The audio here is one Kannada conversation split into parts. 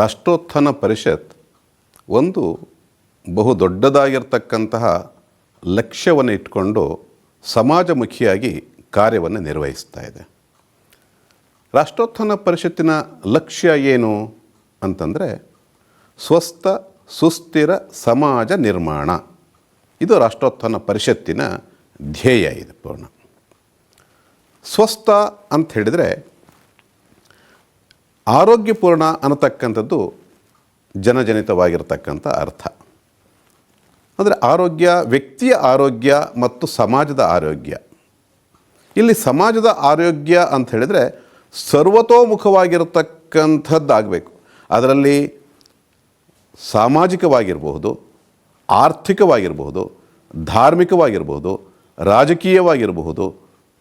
ರಾಷ್ಟ್ರೋತ್ಥಾನ ಪರಿಷತ್ ಒಂದು ಬಹು ದೊಡ್ಡದಾಗಿರ್ತಕ್ಕಂತಹ ಲಕ್ಷ್ಯವನ್ನು ಇಟ್ಕೊಂಡು ಸಮಾಜಮುಖಿಯಾಗಿ ಕಾರ್ಯವನ್ನು ನಿರ್ವಹಿಸ್ತಾ ಇದೆ. ರಾಷ್ಟ್ರೋತ್ಥಾನ ಪರಿಷತ್ತಿನ ಲಕ್ಷ್ಯ ಏನು ಅಂತಂದರೆ ಸ್ವಸ್ಥ, ಸುಸ್ಥಿರ ಸಮಾಜ ನಿರ್ಮಾಣ. ಇದು ರಾಷ್ಟ್ರೋತ್ಥಾನ ಪರಿಷತ್ತಿನ ಧ್ಯೇಯ ಇದೆ ಪೂರ್ಣ. ಸ್ವಸ್ಥ ಅಂತ ಹೇಳಿದರೆ ಆರೋಗ್ಯಪೂರ್ಣ ಅನ್ನತಕ್ಕಂಥದ್ದು ಜನಜನಿತವಾಗಿರ್ತಕ್ಕಂಥ ಅರ್ಥ. ಅಂದರೆ ಆರೋಗ್ಯ, ವ್ಯಕ್ತಿಯ ಆರೋಗ್ಯ ಮತ್ತು ಸಮಾಜದ ಆರೋಗ್ಯ. ಇಲ್ಲಿ ಸಮಾಜದ ಆರೋಗ್ಯ ಅಂತ ಹೇಳಿದರೆ ಸರ್ವತೋಮುಖವಾಗಿರತಕ್ಕಂಥದ್ದಾಗಬೇಕು. ಅದರಲ್ಲಿ ಸಾಮಾಜಿಕವಾಗಿರಬಹುದು, ಆರ್ಥಿಕವಾಗಿರಬಹುದು, ಧಾರ್ಮಿಕವಾಗಿರಬಹುದು, ರಾಜಕೀಯವಾಗಿರಬಹುದು,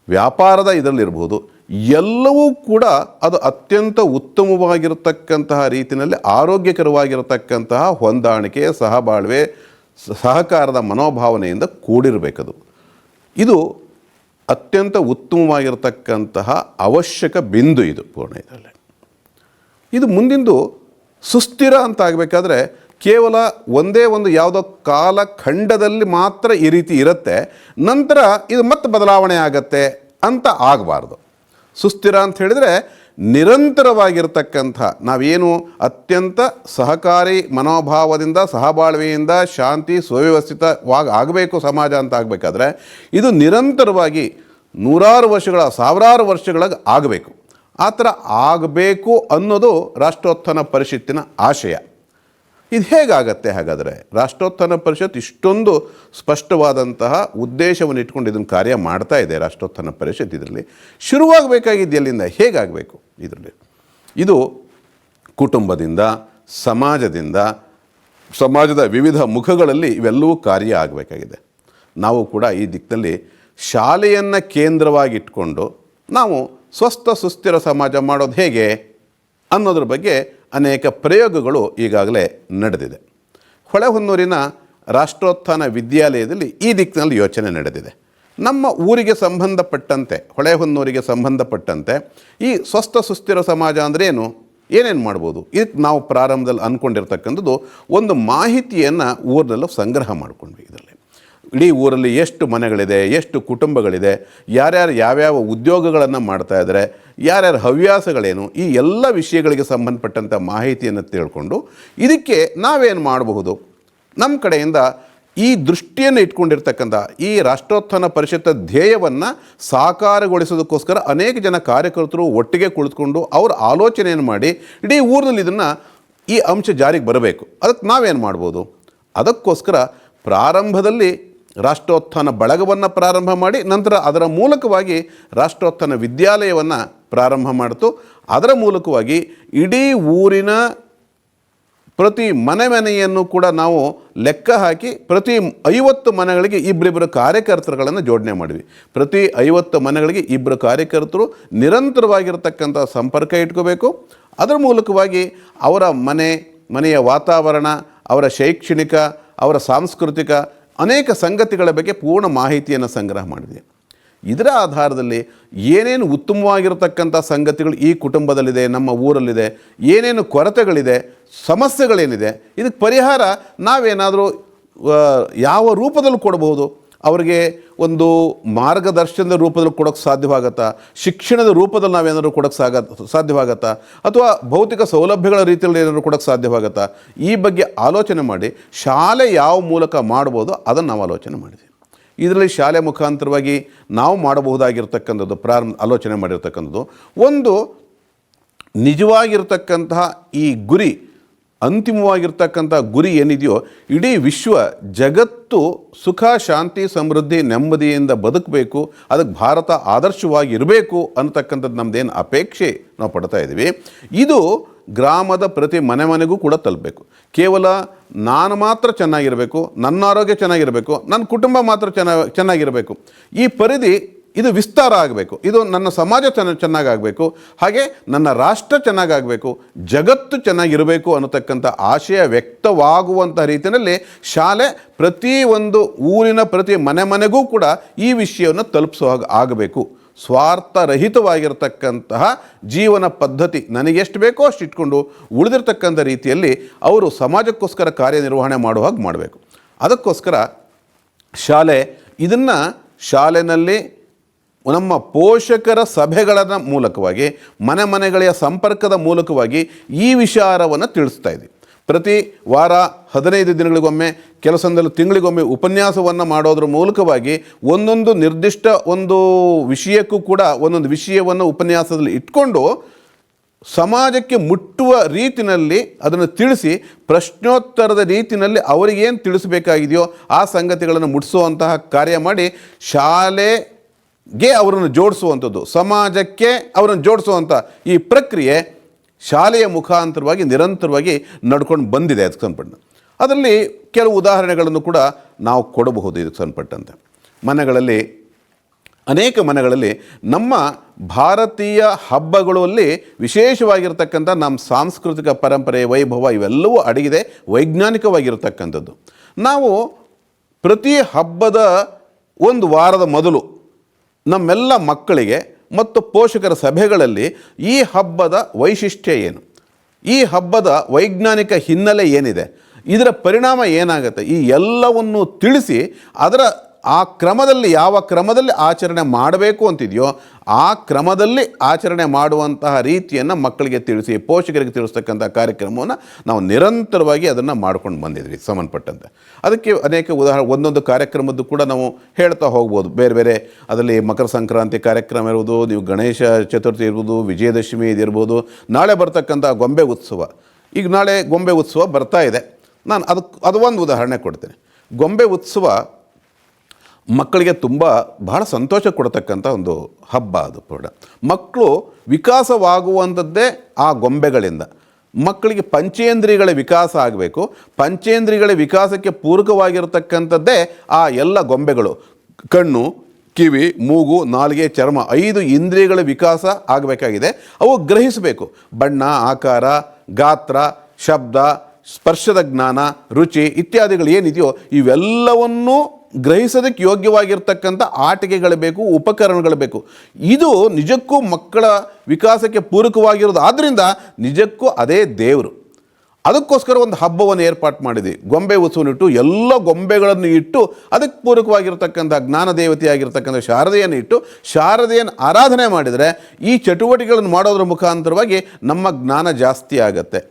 ವ್ಯಾಪಾರದ ಇದರಲ್ಲಿರಬಹುದು ಎಲ್ಲವೂ ಕೂಡ ಅದು ಅತ್ಯಂತ ಉತ್ತಮವಾಗಿರತಕ್ಕಂತಹ ರೀತಿಯಲ್ಲಿ ಆರೋಗ್ಯಕರವಾಗಿರತಕ್ಕಂತಹ ಹೊಂದಾಣಿಕೆ ಸಹಬಾಳ್ವೆ, ಸಹಕಾರದ ಮನೋಭಾವನೆಯಿಂದ ಕೂಡಿರಬೇಕದು. ಇದು ಅತ್ಯಂತ ಉತ್ತಮವಾಗಿರತಕ್ಕಂತಹ ಅವಶ್ಯಕ ಬಿಂದು ಇದು ಪೂರ್ಣ ಇದರಲ್ಲಿ ಇದು ಮುಂದಿಂದು ಸುಸ್ಥಿರ ಅಂತ ಆಗಬೇಕಾದ್ರೆ ಕೇವಲ ಒಂದೇ ಒಂದು ಯಾವುದೋ ಕಾಲಖಂಡದಲ್ಲಿ ಮಾತ್ರ ಈ ರೀತಿ ಇರುತ್ತೆ, ನಂತರ ಇದು ಮತ್ತೆ ಬದಲಾವಣೆ ಆಗತ್ತೆ ಅಂತ ಆಗಬಾರ್ದು. ಸುಸ್ಥಿರ ಅಂತ ಹೇಳಿದರೆ ನಿರಂತರವಾಗಿರ್ತಕ್ಕಂಥ, ನಾವೇನು ಅತ್ಯಂತ ಸಹಕಾರಿ ಮನೋಭಾವದಿಂದ, ಸಹಬಾಳ್ವೆಯಿಂದ, ಶಾಂತಿ ಸುವ್ಯವಸ್ಥಿತವಾಗಿ ಆಗಬೇಕು ಸಮಾಜ ಅಂತ ಆಗಬೇಕಾದ್ರೆ ಇದು ನಿರಂತರವಾಗಿ ನೂರಾರು ವರ್ಷಗಳ, ಸಾವಿರಾರು ವರ್ಷಗಳಿಗೆ ಆಗಬೇಕು. ಆ ಥರ ಆಗಬೇಕು ಅನ್ನೋದು ರಾಷ್ಟ್ರೋತ್ಥಾನ ಪರಿಷತ್ತಿನ ಆಶಯ. ಇದು ಹೇಗಾಗತ್ತೆ ಹಾಗಾದರೆ? ರಾಷ್ಟ್ರೋತ್ಥಾನ ಪರಿಷತ್ ಇಷ್ಟೊಂದು ಸ್ಪಷ್ಟವಾದಂತಹ ಉದ್ದೇಶವನ್ನು ಇಟ್ಕೊಂಡು ಇದನ್ನು ಕಾರ್ಯ ಮಾಡ್ತಾ ಇದೆ ರಾಷ್ಟ್ರೋತ್ಥಾನ ಪರಿಷತ್ ಇದರಲ್ಲಿ. ಶುರುವಾಗಬೇಕಾಗಿದ್ದು ಎಲ್ಲಿಂದ ಹೇಗಾಗಬೇಕು ಇದರಲ್ಲಿ? ಇದು ಕುಟುಂಬದಿಂದ, ಸಮಾಜದಿಂದ, ಸಮಾಜದ ವಿವಿಧ ಮುಖಗಳಲ್ಲಿ ಇವೆಲ್ಲವೂ ಕಾರ್ಯ ಆಗಬೇಕಾಗಿದೆ. ನಾವು ಕೂಡ ಈ ದಿಕ್ಕಿನಲ್ಲಿ ಶಾಲೆಯನ್ನು ಕೇಂದ್ರವಾಗಿಟ್ಕೊಂಡು ನಾವು ಸ್ವಸ್ಥ ಸುಸ್ಥಿರ ಸಮಾಜ ಮಾಡೋದು ಹೇಗೆ ಅನ್ನೋದ್ರ ಬಗ್ಗೆ ಅನೇಕ ಪ್ರಯೋಗಗಳು ಈಗಾಗಲೇ ನಡೆದಿದೆ. ಹೊಳೆಹೊನ್ನೂರಿನ ರಾಷ್ಟ್ರೋತ್ಥಾನ ವಿದ್ಯಾಲಯದಲ್ಲಿ ಈ ದಿಕ್ಕಿನಲ್ಲಿ ಯೋಚನೆ ನಡೆದಿದೆ. ನಮ್ಮ ಊರಿಗೆ ಸಂಬಂಧಪಟ್ಟಂತೆ, ಹೊಳೆಹೊನ್ನೂರಿಗೆ ಸಂಬಂಧಪಟ್ಟಂತೆ ಈ ಸ್ವಸ್ಥ ಸುಸ್ಥಿರ ಸಮಾಜ ಅಂದರೆ ಏನು? ಏನೇನು ಮಾಡ್ಬೋದು? ಇದಕ್ಕೆ ನಾವು ಪ್ರಾರಂಭದಲ್ಲಿ ಅಂದ್ಕೊಂಡಿರ್ತಕ್ಕಂಥದ್ದು ಒಂದು ಮಾಹಿತಿಯನ್ನು ಊರಿನಲ್ಲೂ ಸಂಗ್ರಹ ಇದರಲ್ಲಿ ಇಡೀ ಊರಲ್ಲಿ ಎಷ್ಟು ಮನೆಗಳಿದೆ, ಎಷ್ಟು ಕುಟುಂಬಗಳಿದೆ, ಯಾರ್ಯಾರು ಯಾವ್ಯಾವ ಉದ್ಯೋಗಗಳನ್ನು ಮಾಡ್ತಾ ಇದ್ದಾರೆ, ಯಾರ್ಯಾರ ಹವ್ಯಾಸಗಳೇನು, ಈ ಎಲ್ಲ ವಿಷಯಗಳಿಗೆ ಸಂಬಂಧಪಟ್ಟಂಥ ಮಾಹಿತಿಯನ್ನು ತಿಳ್ಕೊಂಡು ಇದಕ್ಕೆ ನಾವೇನು ಮಾಡಬಹುದು? ನಮ್ಮ ಕಡೆಯಿಂದ ಈ ದೃಷ್ಟಿಯನ್ನು ಇಟ್ಕೊಂಡಿರ್ತಕ್ಕಂಥ ಈ ರಾಷ್ಟ್ರೋತ್ಥಾನ ಪರಿಷತ್ ಧ್ಯೇಯವನ್ನು ಸಾಕಾರಗೊಳಿಸೋದಕ್ಕೋಸ್ಕರ ಅನೇಕ ಜನ ಕಾರ್ಯಕರ್ತರು ಒಟ್ಟಿಗೆ ಕುಳಿತುಕೊಂಡು ಅವ್ರ ಆಲೋಚನೆಯನ್ನು ಮಾಡಿ ಇಡೀ ಊರಿನಲ್ಲಿ ಇದನ್ನು ಈ ಅಂಶ ಜಾರಿಗೆ ಬರಬೇಕು. ಅದಕ್ಕೆ ನಾವೇನು ಮಾಡ್ಬೋದು? ಅದಕ್ಕೋಸ್ಕರ ಪ್ರಾರಂಭದಲ್ಲಿ ರಾಷ್ಟ್ರೋತ್ಥಾನ ಬಳಗವನ್ನು ಪ್ರಾರಂಭ ಮಾಡಿ ನಂತರ ಅದರ ಮೂಲಕವಾಗಿ ರಾಷ್ಟ್ರೋತ್ಥಾನ ವಿದ್ಯಾಲಯವನ್ನು ಪ್ರಾರಂಭ ಮಾಡಿತು. ಅದರ ಮೂಲಕವಾಗಿ ಇಡೀ ಊರಿನ ಪ್ರತಿ ಮನೆ ಮನೆಯನ್ನು ಕೂಡ ನಾವು ಲೆಕ್ಕ ಹಾಕಿ ಪ್ರತಿ ಐವತ್ತು ಮನೆಗಳಿಗೆ ಇಬ್ಬರಿಬ್ಬರು ಕಾರ್ಯಕರ್ತರುಗಳನ್ನು ಜೋಡಣೆ ಮಾಡಿದ್ವಿ. ಪ್ರತಿ ಐವತ್ತು ಮನೆಗಳಿಗೆ ಇಬ್ಬರು ಕಾರ್ಯಕರ್ತರು ನಿರಂತರವಾಗಿರತಕ್ಕಂಥ ಸಂಪರ್ಕ ಇಟ್ಕೋಬೇಕು. ಅದರ ಮೂಲಕವಾಗಿ ಅವರ ಮನೆ, ಮನೆಯ ವಾತಾವರಣ, ಅವರ ಶೈಕ್ಷಣಿಕ, ಅವರ ಸಾಂಸ್ಕೃತಿಕ ಅನೇಕ ಸಂಗತಿಗಳ ಬಗ್ಗೆ ಪೂರ್ಣ ಮಾಹಿತಿಯನ್ನು ಸಂಗ್ರಹ ಮಾಡಿದೆ. ಇದರ ಆಧಾರದಲ್ಲಿ ಏನೇನು ಉತ್ತಮವಾಗಿರತಕ್ಕಂಥ ಸಂಗತಿಗಳು ಈ ಕುಟುಂಬದಲ್ಲಿದೆ, ನಮ್ಮ ಊರಲ್ಲಿದೆ, ಏನೇನು ಕೊರತೆಗಳಿದೆ, ಸಮಸ್ಯೆಗಳೇನಿದೆ, ಇದಕ್ಕೆ ಪರಿಹಾರ ನಾವೇನಾದರೂ ಯಾವ ರೂಪದಲ್ಲಿ ಕೊಡಬಹುದು. ಅವರಿಗೆ ಒಂದು ಮಾರ್ಗದರ್ಶನದ ರೂಪದಲ್ಲಿ ಕೊಡೋಕ್ಕೆ ಸಾಧ್ಯವಾಗತ್ತಾ? ಶಿಕ್ಷಣದ ರೂಪದಲ್ಲಿ ನಾವೇನಾದರೂ ಕೊಡೋಕ್ಕೆ ಸಾಗ, ಸಾಧ್ಯವಾಗತ್ತಾ? ಅಥವಾ ಭೌತಿಕ ಸೌಲಭ್ಯಗಳ ರೀತಿಯಲ್ಲಿ ಏನಾದರೂ ಕೊಡೋಕ್ಕೆ ಸಾಧ್ಯವಾಗತ್ತಾ? ಈ ಬಗ್ಗೆ ಆಲೋಚನೆ ಮಾಡಿ, ಶಾಲೆ ಯಾವ ಮೂಲಕ ಮಾಡ್ಬೋದು ಅದನ್ನು ನಾವು ಆಲೋಚನೆ ಮಾಡಿದ್ವಿ. ಇದರಲ್ಲಿ ಶಾಲೆ ಮುಖಾಂತರವಾಗಿ ನಾವು ಮಾಡಬಹುದಾಗಿರ್ತಕ್ಕಂಥದ್ದು ಪ್ರಾರಂಭ ಆಲೋಚನೆ ಮಾಡಿರ್ತಕ್ಕಂಥದ್ದು. ಒಂದು ನಿಜವಾಗಿರ್ತಕ್ಕಂತಹ ಈ ಗುರಿ ಅಂತಿಮವಾಗಿರ್ತಕ್ಕಂಥ ಗುರಿ ಏನಿದೆಯೋ, ಇಡೀ ವಿಶ್ವ ಜಗತ್ತು ಸುಖ, ಶಾಂತಿ, ಸಮೃದ್ಧಿ, ನೆಮ್ಮದಿಯಿಂದ ಬದುಕಬೇಕು, ಅದಕ್ಕೆ ಭಾರತ ಆದರ್ಶವಾಗಿರಬೇಕು ಅನ್ನತಕ್ಕಂಥದ್ದು ನಮ್ಮದೇನು ಅಪೇಕ್ಷೆ ನಾವು ಪಡ್ತಾ ಇದ್ದೀವಿ. ಇದು ಗ್ರಾಮದ ಪ್ರತಿ ಮನೆ ಮನೆಗೂ ಕೂಡ ತಲುಪಬೇಕು. ಕೇವಲ ನಾನು ಮಾತ್ರ ಚೆನ್ನಾಗಿರಬೇಕು, ನನ್ನ ಆರೋಗ್ಯ ಚೆನ್ನಾಗಿರಬೇಕು, ನನ್ನ ಕುಟುಂಬ ಮಾತ್ರ ಚೆನ್ನಾಗಿ ಚೆನ್ನಾಗಿರಬೇಕು. ಈ ಪರಿಧಿ ಇದು ವಿಸ್ತಾರ ಆಗಬೇಕು. ಇದು ನನ್ನ ಸಮಾಜ ಚೆನ್ನ, ಚೆನ್ನಾಗಾಗಬೇಕು. ಹಾಗೆ ನನ್ನ ರಾಷ್ಟ್ರ ಚೆನ್ನಾಗಬೇಕು ಜಗತ್ತು ಚೆನ್ನಾಗಿರಬೇಕು ಅನ್ನತಕ್ಕಂಥ ಆಶಯ ವ್ಯಕ್ತವಾಗುವಂಥ ರೀತಿಯಲ್ಲಿ ಶಾಲೆ ಪ್ರತಿ ಒಂದು ಊರಿನ ಪ್ರತಿ ಮನೆ ಮನೆಗೂ ಕೂಡ ಈ ವಿಷಯವನ್ನು ತಲುಪಿಸೋ ಹಾಗೆ ಆಗಬೇಕು. ಸ್ವಾರ್ಥರಹಿತವಾಗಿರತಕ್ಕಂತಹ ಜೀವನ ಪದ್ಧತಿ ನನಗೆಷ್ಟು ಬೇಕೋ ಅಷ್ಟು ಇಟ್ಕೊಂಡು ಉಳಿದಿರ್ತಕ್ಕಂಥ ರೀತಿಯಲ್ಲಿ ಅವರು ಸಮಾಜಕ್ಕೋಸ್ಕರ ಕಾರ್ಯನಿರ್ವಹಣೆ ಮಾಡುವ ಹಾಗೆ ಮಾಡಬೇಕು. ಅದಕ್ಕೋಸ್ಕರ ಶಾಲೆ, ಇದನ್ನು ಶಾಲೆಯಲ್ಲಿ ನಮ್ಮ ಪೋಷಕರ ಸಭೆಗಳ ಮೂಲಕವಾಗಿ, ಮನೆ ಮನೆಗಳ ಸಂಪರ್ಕದ ಮೂಲಕವಾಗಿ ಈ ವಿಚಾರವನ್ನು ತಿಳಿಸ್ತಾ ಇದೆ ಪ್ರತಿ ವಾರ ಹದಿನೈದು ದಿನಗಳಿಗೊಮ್ಮೆ ಕೆಲಸದಲ್ಲಿ ತಿಂಗಳಿಗೊಮ್ಮೆ ಉಪನ್ಯಾಸವನ್ನು ಮಾಡೋದ್ರ ಮೂಲಕವಾಗಿ ಒಂದೊಂದು ನಿರ್ದಿಷ್ಟ ಒಂದು ವಿಷಯಕ್ಕೂ ಕೂಡ ಒಂದೊಂದು ವಿಷಯವನ್ನು ಉಪನ್ಯಾಸದಲ್ಲಿ ಇಟ್ಕೊಂಡು ಸಮಾಜಕ್ಕೆ ಮುಟ್ಟುವ ರೀತಿನಲ್ಲಿ ಅದನ್ನು ತಿಳಿಸಿ, ಪ್ರಶ್ನೋತ್ತರದ ರೀತಿಯಲ್ಲಿ ಅವರಿಗೇನು ತಿಳಿಸಬೇಕಾಗಿದೆಯೋ ಆ ಸಂಗತಿಗಳನ್ನು ಮುಟ್ಟಿಸುವಂತಹ ಕಾರ್ಯ ಮಾಡಿ ಶಾಲೆಗೆ ಅವರನ್ನು ಜೋಡಿಸುವಂಥದ್ದು, ಸಮಾಜಕ್ಕೆ ಅವರನ್ನು ಜೋಡಿಸುವಂಥ ಈ ಪ್ರಕ್ರಿಯೆ ಶಾಲೆಯ ಮುಖಾಂತರವಾಗಿ ನಿರಂತರವಾಗಿ ನಡ್ಕೊಂಡು ಬಂದಿದೆ ಅದಕ್ಕೆ ಸಂಬಂಧಪಟ್ಟ ಅದರಲ್ಲಿ ಕೆಲವು ಉದಾಹರಣೆಗಳನ್ನು ಕೂಡ ನಾವು ಕೊಡಬಹುದು ಇದಕ್ಕೆ ಸಂಬಂಧಪಟ್ಟಂತೆ. ಮನೆಗಳಲ್ಲಿ, ಅನೇಕ ಮನೆಗಳಲ್ಲಿ ನಮ್ಮ ಭಾರತೀಯ ಹಬ್ಬಗಳಲ್ಲಿ ವಿಶೇಷವಾಗಿರ್ತಕ್ಕಂಥ ನಮ್ಮ ಸಾಂಸ್ಕೃತಿಕ ಪರಂಪರೆ, ವೈಭವ ಇವೆಲ್ಲವೂ ಅಡಗಿದೆ, ವೈಜ್ಞಾನಿಕವಾಗಿರತಕ್ಕಂಥದ್ದು. ನಾವು ಪ್ರತಿ ಹಬ್ಬದ ಒಂದು ವಾರದ ಮೊದಲು ನಮ್ಮೆಲ್ಲ ಮಕ್ಕಳಿಗೆ ಮತ್ತು ಪೋಷಕರ ಸಭೆಗಳಲ್ಲಿ ಈ ಹಬ್ಬದ ವೈಶಿಷ್ಟ್ಯ ಏನು? ಈ ಹಬ್ಬದ ವೈಜ್ಞಾನಿಕ ಹಿನ್ನೆಲೆ ಏನಿದೆ? ಇದರ ಪರಿಣಾಮ ಏನಾಗುತ್ತೆ? ಈ ಎಲ್ಲವನ್ನು ತಿಳಿಸಿ ಅದರ ಆ ಕ್ರಮದಲ್ಲಿ ಯಾವ ಕ್ರಮದಲ್ಲಿ ಆಚರಣೆ ಮಾಡಬೇಕು ಅಂತಿದೆಯೋ ಆ ಕ್ರಮದಲ್ಲಿ ಆಚರಣೆ ಮಾಡುವಂತಹ ರೀತಿಯನ್ನು ಮಕ್ಕಳಿಗೆ ತಿಳಿಸಿ, ಪೋಷಕರಿಗೆ ತಿಳಿಸ್ತಕ್ಕಂಥ ಕಾರ್ಯಕ್ರಮವನ್ನು ನಾವು ನಿರಂತರವಾಗಿ ಅದನ್ನು ಮಾಡ್ಕೊಂಡು ಬಂದಿದ್ವಿ ಸಂಬಂಧಪಟ್ಟಂತೆ. ಅದಕ್ಕೆ ಅನೇಕ ಉದಾಹರಣೆ ಒಂದೊಂದು ಕಾರ್ಯಕ್ರಮದ್ದು ಕೂಡ ನಾವು ಹೇಳ್ತಾ ಹೋಗ್ಬೋದು. ಬೇರೆ ಬೇರೆ ಅದರಲ್ಲಿ ಮಕರ ಸಂಕ್ರಾಂತಿ ಕಾರ್ಯಕ್ರಮ ಇರ್ಬೋದು, ನೀವು ಗಣೇಶ ಚತುರ್ಥಿ ಇರ್ಬೋದು, ವಿಜಯದಶಮಿ ಇದಿರ್ಬೋದು ನಾಳೆ ಬರ್ತಕ್ಕಂಥ ಗೊಂಬೆ ಉತ್ಸವ. ಈಗ ನಾಳೆ ಗೊಂಬೆ ಉತ್ಸವ ಬರ್ತಾ ಇದೆ. ನಾನು ಅದಕ್ಕೆ ಅದು ಒಂದು ಉದಾಹರಣೆ ಕೊಡ್ತೇನೆ. ಗೊಂಬೆ ಉತ್ಸವ ಮಕ್ಕಳಿಗೆ ತುಂಬ ಬಹಳ ಸಂತೋಷ ಕೊಡತಕ್ಕಂಥ ಒಂದು ಹಬ್ಬ ಅದು ಕೂಡ. ಮಕ್ಕಳು ವಿಕಾಸವಾಗುವಂಥದ್ದೇ ಆ ಗೊಂಬೆಗಳಿಂದ. ಮಕ್ಕಳಿಗೆ ಪಂಚೇಂದ್ರಿಯಗಳ ವಿಕಾಸ ಆಗಬೇಕು. ಪಂಚೇಂದ್ರಿಯಗಳ ವಿಕಾಸಕ್ಕೆ ಪೂರಕವಾಗಿರತಕ್ಕಂಥದ್ದೇ ಆ ಎಲ್ಲ ಗೊಂಬೆಗಳು. ಕಣ್ಣು, ಕಿವಿ, ಮೂಗು, ನಾಲಿಗೆ, ಚರ್ಮ ಐದು ಇಂದ್ರಿಯಗಳ ವಿಕಾಸ ಆಗಬೇಕಾಗಿದೆ. ಅವು ಗ್ರಹಿಸಬೇಕು. ಬಣ್ಣ, ಆಕಾರ, ಗಾತ್ರ, ಶಬ್ದ, ಸ್ಪರ್ಶದ ಜ್ಞಾನ, ರುಚಿ ಇತ್ಯಾದಿಗಳು ಏನಿದೆಯೋ ಇವೆಲ್ಲವನ್ನೂ ಗ್ರಹಿಸೋದಕ್ಕೆ ಯೋಗ್ಯವಾಗಿರ್ತಕ್ಕಂಥ ಆಟಿಕೆಗಳು ಬೇಕು, ಉಪಕರಣಗಳು ಬೇಕು. ಇದು ನಿಜಕ್ಕೂ ಮಕ್ಕಳ ವಿಕಾಸಕ್ಕೆ ಪೂರಕವಾಗಿರೋದು. ಆದ್ದರಿಂದ ನಿಜಕ್ಕೂ ಅದೇ ದೇವರು. ಅದಕ್ಕೋಸ್ಕರ ಒಂದು ಹಬ್ಬವನ್ನು ಏರ್ಪಾಟ್ ಮಾಡಿದ್ವಿ ಗೊಂಬೆ ಉತ್ಸವನಿಟ್ಟು ಎಲ್ಲ ಗೊಂಬೆಗಳನ್ನು ಇಟ್ಟು ಅದಕ್ಕೆ ಪೂರಕವಾಗಿರತಕ್ಕಂಥ ಜ್ಞಾನ ದೇವತೆಯಾಗಿರ್ತಕ್ಕಂಥ ಶಾರದೆಯನ್ನು ಇಟ್ಟು ಶಾರದೆಯನ್ನು ಆರಾಧನೆ ಮಾಡಿದರೆ ಈ ಚಟುವಟಿಕೆಗಳನ್ನು ಮಾಡೋದ್ರ ಮುಖಾಂತರವಾಗಿ ನಮ್ಮ ಜ್ಞಾನ ಜಾಸ್ತಿ ಆಗತ್ತೆ.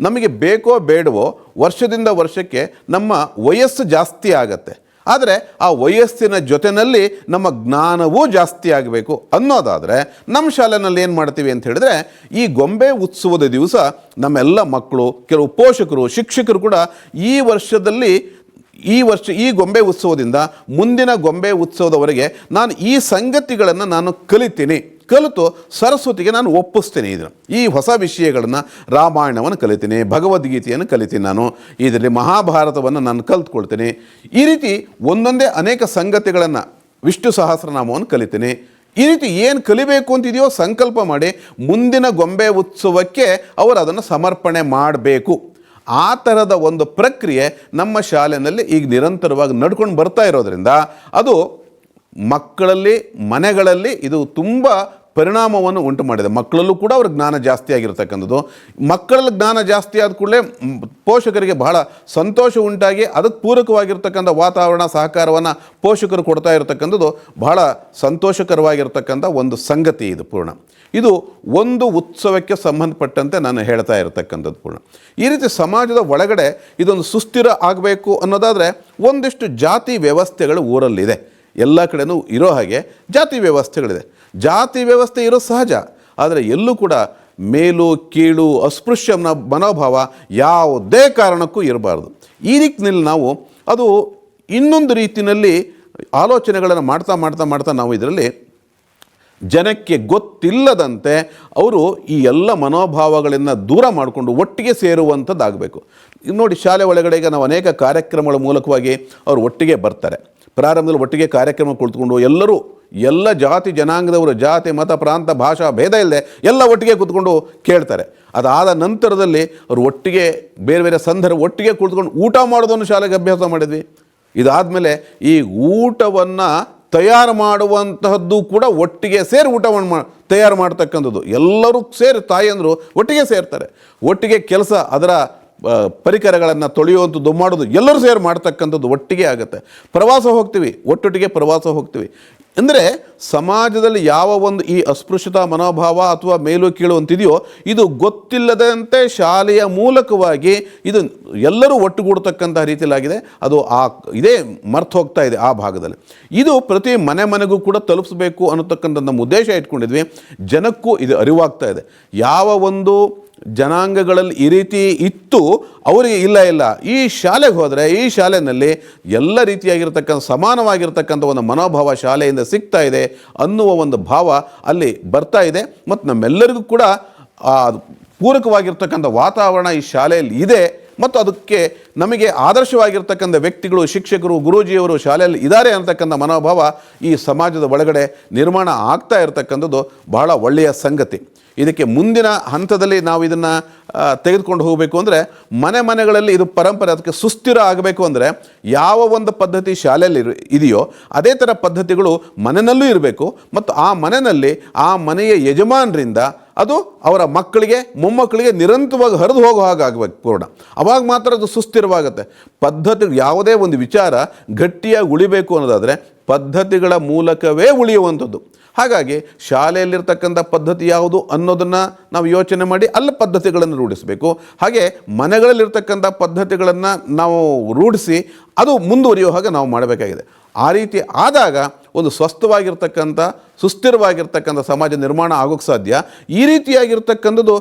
ನಮಗೆ ಬೇಕೋ ಬೇಡವೋ ವರ್ಷದಿಂದ ವರ್ಷಕ್ಕೆ ನಮ್ಮ ವಯಸ್ಸು ಜಾಸ್ತಿ ಆಗತ್ತೆ. ಆದರೆ ಆ ವಯಸ್ಸಿನ ಜೊತೆಯಲ್ಲಿ ನಮ್ಮ ಜ್ಞಾನವೂ ಜಾಸ್ತಿ ಆಗಬೇಕು. ಅನ್ನೋದಾದರೆ ನಮ್ಮ ಶಾಲೆನಲ್ಲಿ ಏನು ಮಾಡ್ತೀವಿ ಅಂತ ಹೇಳಿದ್ರೆ, ಈ ಗೊಂಬೆ ಉತ್ಸವದ ದಿವಸ ನಮ್ಮೆಲ್ಲ ಮಕ್ಕಳು ಕೆಲವು ಪೋಷಕರು, ಶಿಕ್ಷಕರು ಕೂಡ ಈ ವರ್ಷದಲ್ಲಿ, ಈ ವರ್ಷ, ಈ ಗೊಂಬೆ ಉತ್ಸವದಿಂದ ಮುಂದಿನ ಗೊಂಬೆ ಉತ್ಸವದವರೆಗೆ ನಾನು ಈ ಸಂಗತಿಗಳನ್ನು ನಾನು ಕಲಿತೀನಿ. ಕಲಿತು ಸರಸ್ವತಿಗೆ ನಾನು ಒಪ್ಪಿಸ್ತೇನೆ ಇದನ್ನು. ಈ ಹೊಸ ವಿಷಯಗಳನ್ನು ರಾಮಾಯಣವನ್ನು ಕಲಿತೀನಿ, ಭಗವದ್ಗೀತೆಯನ್ನು ಕಲಿತೀನಿ ನಾನು. ಇದರಲ್ಲಿ ಮಹಾಭಾರತವನ್ನು ನಾನು ಕಲ್ತ್ಕೊಳ್ತೇನೆ. ಈ ರೀತಿ ಒಂದೊಂದೇ ಅನೇಕ ಸಂಗತಿಗಳನ್ನು ವಿಷ್ಣು ಸಹಸ್ರನಾಮವನ್ನು ಕಲಿತೀನಿ. ಈ ರೀತಿ ಏನು ಕಲಿಬೇಕು ಅಂತಿದೆಯೋ ಸಂಕಲ್ಪ ಮಾಡಿ ಮುಂದಿನ ಗೊಂಬೆ ಉತ್ಸವಕ್ಕೆ ಅವರು ಅದನ್ನು ಸಮರ್ಪಣೆ ಮಾಡಬೇಕು. ಆ ಥರದ ಒಂದು ಪ್ರಕ್ರಿಯೆ ನಮ್ಮ ಶಾಲೆಯಲ್ಲಿ ಈಗ ನಿರಂತರವಾಗಿ ನಡ್ಕೊಂಡು ಬರ್ತಾ ಇರೋದ್ರಿಂದ ಅದು ಮಕ್ಕಳಲ್ಲಿ, ಮನೆಗಳಲ್ಲಿ ಇದು ತುಂಬ ಪರಿಣಾಮವನ್ನು ಉಂಟು ಮಾಡಿದೆ. ಮಕ್ಕಳಲ್ಲೂ ಕೂಡ ಅವ್ರ ಜ್ಞಾನ ಜಾಸ್ತಿ ಆಗಿರತಕ್ಕಂಥದ್ದು. ಮಕ್ಕಳಲ್ಲಿ ಜ್ಞಾನ ಜಾಸ್ತಿ ಆದ ಕೂಡಲೇ ಪೋಷಕರಿಗೆ ಬಹಳ ಸಂತೋಷ ಉಂಟಾಗಿ ಅದಕ್ಕೆ ಪೂರಕವಾಗಿರ್ತಕ್ಕಂಥ ವಾತಾವರಣ ಸಹಕಾರವನ್ನು ಪೋಷಕರು ಕೊಡ್ತಾ ಇರತಕ್ಕಂಥದ್ದು ಬಹಳ ಸಂತೋಷಕರವಾಗಿರ್ತಕ್ಕಂಥ ಒಂದು ಸಂಗತಿ ಇದು ಪೂರ್ಣ. ಇದು ಒಂದು ಉತ್ಸವಕ್ಕೆ ಸಂಬಂಧಪಟ್ಟಂತೆ ನಾನು ಹೇಳ್ತಾ ಇರತಕ್ಕಂಥದ್ದು ಪೂರ್ಣ. ಈ ರೀತಿ ಸಮಾಜದ ಒಳಗಡೆ ಇದೊಂದು ಸುಸ್ಥಿರ ಆಗಬೇಕು ಅನ್ನೋದಾದರೆ ಒಂದಿಷ್ಟು ಜಾತಿ ವ್ಯವಸ್ಥೆಗಳು ಊರಲ್ಲಿದೆ. ಎಲ್ಲ ಕಡೆಯೂ ಇರೋ ಹಾಗೆ ಜಾತಿ ವ್ಯವಸ್ಥೆಗಳಿದೆ. ಜಾತಿ ವ್ಯವಸ್ಥೆ ಇರೋ ಸಹಜ. ಆದರೆ ಎಲ್ಲೂ ಕೂಡ ಮೇಲು, ಕೀಳು ಅಸ್ಪೃಶ್ಯ ಮನೋಭಾವ ಯಾವುದೇ ಕಾರಣಕ್ಕೂ ಇರಬಾರ್ದು. ಈ ರೀತಿಯಲ್ಲಿ ನಾವು ಅದು ಇನ್ನೊಂದು ರೀತಿಯಲ್ಲಿ ಆಲೋಚನೆಗಳನ್ನು ಮಾಡ್ತಾ ಮಾಡ್ತಾ ಮಾಡ್ತಾ ನಾವು ಇದರಲ್ಲಿ ಜನಕ್ಕೆ ಗೊತ್ತಿಲ್ಲದಂತೆ ಅವರು ಈ ಎಲ್ಲ ಮನೋಭಾವಗಳನ್ನು ದೂರ ಮಾಡಿಕೊಂಡು ಒಟ್ಟಿಗೆ ಸೇರುವಂಥದ್ದಾಗಬೇಕು. ನೋಡಿ ಶಾಲೆ ಒಳಗಡೆ ಈಗ ನಾವು ಅನೇಕ ಕಾರ್ಯಕ್ರಮಗಳ ಮೂಲಕವಾಗಿ ಅವರು ಒಟ್ಟಿಗೆ ಬರ್ತಾರೆ. ಪ್ರಾರಂಭದಲ್ಲಿ ಒಟ್ಟಿಗೆ ಕಾರ್ಯಕ್ರಮ ಕುಳಿತುಕೊಂಡು ಎಲ್ಲರೂ, ಎಲ್ಲ ಜಾತಿ ಜನಾಂಗದವರು, ಜಾತಿ, ಮತ, ಪ್ರಾಂತ, ಭಾಷಾ ಭೇದ ಇಲ್ಲದೆ ಎಲ್ಲ ಒಟ್ಟಿಗೆ ಕೂತ್ಕೊಂಡು ಕೇಳ್ತಾರೆ. ಅದಾದ ನಂತರದಲ್ಲಿ ಅವರು ಒಟ್ಟಿಗೆ, ಬೇರೆ ಬೇರೆ ಸಂದರ್ಭ ಒಟ್ಟಿಗೆ ಕುಳಿತುಕೊಂಡು ಊಟ ಮಾಡೋದನ್ನು ಶಾಲೆಗೆ ಅಭ್ಯಾಸ ಮಾಡಿದ್ವಿ. ಇದಾದಮೇಲೆ ಈ ಊಟವನ್ನು ತಯಾರು ಮಾಡುವಂತಹದ್ದು ಕೂಡ ಒಟ್ಟಿಗೆ ಸೇರಿ ಊಟವನ್ನು ಮಾ, ತಯಾರು ಮಾಡ್ತಕ್ಕಂಥದ್ದು. ಎಲ್ಲರೂ ಸೇರಿ ತಾಯಿಯಂದರು ಒಟ್ಟಿಗೆ ಸೇರ್ತಾರೆ. ಒಟ್ಟಿಗೆ ಕೆಲಸ ಅದರ ಪರಿಕರಗಳನ್ನು ತೊಳೆಯುವಂಥದ್ದು ಮಾಡೋದು ಎಲ್ಲರೂ ಸೇರಿ ಮಾಡ್ತಕ್ಕಂಥದ್ದು ಒಟ್ಟಿಗೆ ಆಗುತ್ತೆ. ಪ್ರವಾಸ ಹೋಗ್ತೀವಿ, ಒಟ್ಟೊಟ್ಟಿಗೆ ಪ್ರವಾಸ ಹೋಗ್ತೀವಿ. ಅಂದರೆ ಸಮಾಜದಲ್ಲಿ ಯಾವ ಒಂದು ಈ ಅಸ್ಪೃಶ್ಯತಾ ಮನೋಭಾವ ಅಥವಾ ಮೇಲು ಕೀಳು ಅಂತಿದೆಯೋ, ಇದು ಗೊತ್ತಿಲ್ಲದಂತೆ ಶಾಲೆಯ ಮೂಲಕವಾಗಿ ಇದು ಎಲ್ಲರೂ ಒಟ್ಟುಗೂಡ್ತಕ್ಕಂಥ ರೀತಿಯಲ್ಲಾಗಿದೆ. ಅದು ಆ, ಇದೇ ಮರ್ತು ಹೋಗ್ತಾ ಇದೆ ಆ ಭಾಗದಲ್ಲಿ. ಇದು ಪ್ರತಿ ಮನೆ ಮನೆಗೂ ಕೂಡ ತಲುಪಿಸಬೇಕು ಅನ್ನತಕ್ಕಂಥ ನಮ್ಮ ಉದ್ದೇಶ ಇಟ್ಕೊಂಡಿದ್ವಿ. ಜನಕ್ಕೂ ಇದು ಅರಿವಾಗ್ತಾ ಇದೆ. ಯಾವ ಒಂದು ಜನಾಂಗಗಳಲ್ಲಿ ಈ ರೀತಿ ಇತ್ತು, ಅವರಿಗೆ ಇಲ್ಲ ಇಲ್ಲ. ಈ ಶಾಲೆಗೆ ಹೋದರೆ, ಈ ಶಾಲೆಯಲ್ಲಿ ಎಲ್ಲ ರೀತಿಯಾಗಿರ್ತಕ್ಕಂಥ, ಸಮಾನವಾಗಿರ್ತಕ್ಕಂಥ ಒಂದು ಮನೋಭಾವ ಶಾಲೆಯಿಂದ ಸಿಗ್ತಾ ಇದೆ ಅನ್ನುವ ಒಂದು ಭಾವ ಅಲ್ಲಿ ಬರ್ತಾ ಇದೆ. ಮತ್ತು ನಮ್ಮೆಲ್ಲರಿಗೂ ಕೂಡ ಪೂರಕವಾಗಿರ್ತಕ್ಕಂಥ ವಾತಾವರಣ ಈ ಶಾಲೆಯಲ್ಲಿ ಇದೆ. ಮತ್ತು ಅದಕ್ಕೆ ನಮಗೆ ಆದರ್ಶವಾಗಿರ್ತಕ್ಕಂಥ ವ್ಯಕ್ತಿಗಳು, ಶಿಕ್ಷಕರು, ಗುರೂಜಿಯವರು ಶಾಲೆಯಲ್ಲಿ ಇದ್ದಾರೆ ಅಂತಕ್ಕಂಥ ಮನೋಭಾವ ಈ ಸಮಾಜದ ಒಳಗಡೆ ನಿರ್ಮಾಣ ಆಗ್ತಾ ಇರತಕ್ಕಂಥದ್ದು ಬಹಳ ಒಳ್ಳೆಯ ಸಂಗತಿ. ಇದಕ್ಕೆ ಮುಂದಿನ ಹಂತದಲ್ಲಿ ನಾವು ಇದನ್ನು ತೆಗೆದುಕೊಂಡು ಹೋಗಬೇಕು ಅಂದರೆ ಮನೆ ಮನೆಗಳಲ್ಲಿ ಇದು ಪರಂಪರೆ ಅದಕ್ಕೆ ಸುಸ್ಥಿರ ಆಗಬೇಕು ಅಂದರೆ ಯಾವ ಒಂದು ಪದ್ಧತಿ ಶಾಲೆಯಲ್ಲಿ ಇದೆಯೋ ಅದೇ ಥರ ಪದ್ಧತಿಗಳು ಮನೆಯಲ್ಲೂ ಇರಬೇಕು. ಮತ್ತು ಆ ಮನೆಯಲ್ಲಿ ಆ ಮನೆಯ ಯಜಮಾನರಿಂದ ಅದು ಅವರ ಮಕ್ಕಳಿಗೆ, ಮೊಮ್ಮಕ್ಕಳಿಗೆ ನಿರಂತರವಾಗಿ ಹರಿದು ಹೋಗೋ ಹಾಗಾಗಬೇಕು ಪೂರ್ಣ. ಅವಾಗ ಮಾತ್ರ ಅದು ಸುಸ್ಥಿರವಾಗುತ್ತೆ. ಪದ್ಧತಿ, ಯಾವುದೇ ಒಂದು ವಿಚಾರ ಗಟ್ಟಿಯಾಗಿ ಉಳಿಬೇಕು ಅನ್ನೋದಾದರೆ ಪದ್ಧತಿಗಳ ಮೂಲಕವೇ ಉಳಿಯುವಂಥದ್ದು. ಹಾಗಾಗಿ ಶಾಲೆಯಲ್ಲಿರ್ತಕ್ಕಂಥ ಪದ್ಧತಿ ಯಾವುದು ಅನ್ನೋದನ್ನು ನಾವು ಯೋಚನೆ ಮಾಡಿ ಅಲ್ಲಿ ಪದ್ಧತಿಗಳನ್ನು ರೂಢಿಸಬೇಕು. ಹಾಗೆ ಮನೆಗಳಲ್ಲಿರ್ತಕ್ಕಂಥ ಪದ್ಧತಿಗಳನ್ನು ನಾವು ರೂಢಿಸಿ ಅದು ಮುಂದುವರಿಯೋ ಹಾಗೆ ನಾವು ಮಾಡಬೇಕಾಗಿದೆ. ಆ ರೀತಿ ಆದಾಗ ಒಂದು ಸ್ವಸ್ಥವಾಗಿರ್ತಕ್ಕಂಥ, ಸುಸ್ಥಿರವಾಗಿರ್ತಕ್ಕಂಥ ಸಮಾಜ ನಿರ್ಮಾಣ ಆಗೋಕ್ಕೆ ಸಾಧ್ಯ. ಈ ರೀತಿಯಾಗಿರ್ತಕ್ಕಂಥದ್ದು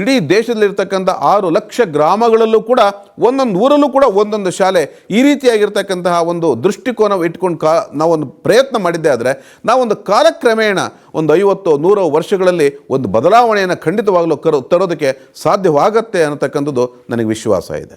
ಇಡೀ ದೇಶದಲ್ಲಿರ್ತಕ್ಕಂಥ ಆರು ಲಕ್ಷ ಗ್ರಾಮಗಳಲ್ಲೂ ಕೂಡ ಒಂದೊಂದು ಊರಲ್ಲೂ ಕೂಡ ಒಂದೊಂದು ಶಾಲೆ ಈ ರೀತಿಯಾಗಿರ್ತಕ್ಕಂತಹ ಒಂದು ದೃಷ್ಟಿಕೋನ ಇಟ್ಕೊಂಡು ಕಾ, ನಾವೊಂದು ಪ್ರಯತ್ನ ಮಾಡಿದ್ದೆ ಆದರೆ ನಾವೊಂದು ಕಾಲಕ್ರಮೇಣ ಒಂದು ಐವತ್ತು, ನೂರು ವರ್ಷಗಳಲ್ಲಿ ಒಂದು ಬದಲಾವಣೆಯನ್ನು ಖಂಡಿತವಾಗಲೂ ಕರೋ, ತರೋದಕ್ಕೆ ಸಾಧ್ಯವಾಗತ್ತೆ ಅನ್ನತಕ್ಕಂಥದ್ದು ನನಗೆ ವಿಶ್ವಾಸ ಇದೆ.